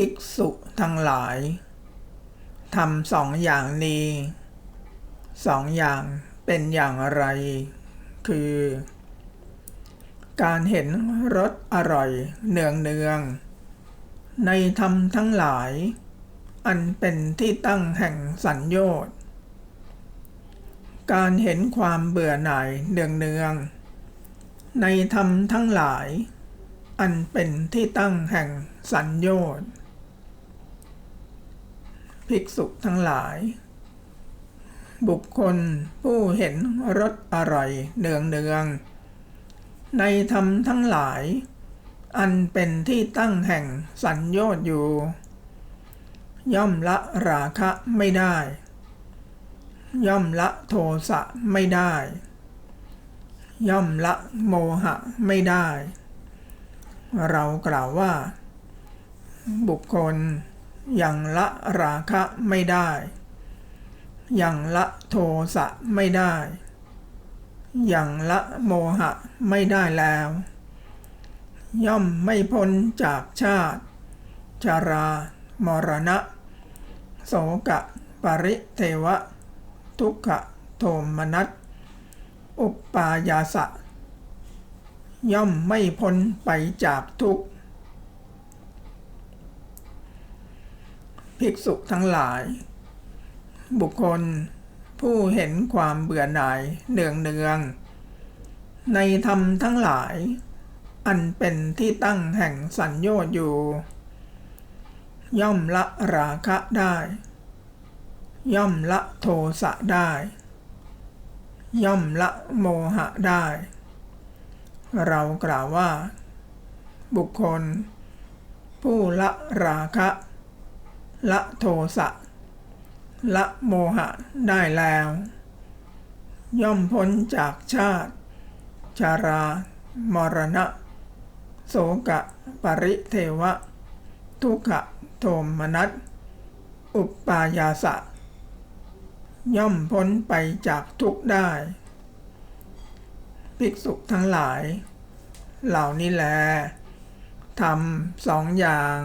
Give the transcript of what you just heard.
ภิกษุทั้งหลายทำสองอย่างนี้สองอย่างเป็นอย่างไร คือ การเห็นรสอร่อยเนืองเนือง ในธรรมทั้งหลาย อันเป็นที่ตั้งแห่งสัญโยชน์การเห็นความเบื่อหน่ายเนืองเนือง ในธรรมทั้งหลาย อันเป็นที่ตั้งแห่งสัญโยชน์ ภิกษุทั้งหลาย บุคคลผู้เห็นรสอร่อยเนืองเนืองๆในธรรมทั้งหลาย อันเป็นที่ตั้งแห่งสัญโยชน์อยู่ ย่อมละราคะไม่ได้ ย่อมละโทสะไม่ได้ ย่อมละโมหะไม่ได้ เรากล่าวว่า บุคคล ยังละราคะไม่ได้ ยังละโทสะไม่ได้ ยังละโมหะไม่ได้แล้ว ย่อมไม่พ้นจากชาติชารามรณะ โสกะ ปริเทวะ ทุกขะโทมนัส อุปปายาสะ ย่อมไม่พ้นไปจากทุกข์ ภิกษุทั้งหลาย บุคคลผู้เห็นความเบื่อหน่ายเนืองเนืองๆในธรรมทั้งหลาย อันเป็นที่ตั้งแห่งสัญโยชน์อยู่ ย่อมละราคะได้ ย่อมละโทสะได้ ย่อมละโมหะได้ เรากล่าวว่า บุคคล ผู้ละราคะ ละโทสะละโมหะได้แล้ว ย่อมพ้นจากชาติ ชารามรณะ โสกะ ปริเทวะ ทุกขะโทมนัสอุปปายาสะ ย่อมพ้นไปจากทุกได้ ภิกษุทั้งหลาย เหล่านี้แลทำสองอย่าง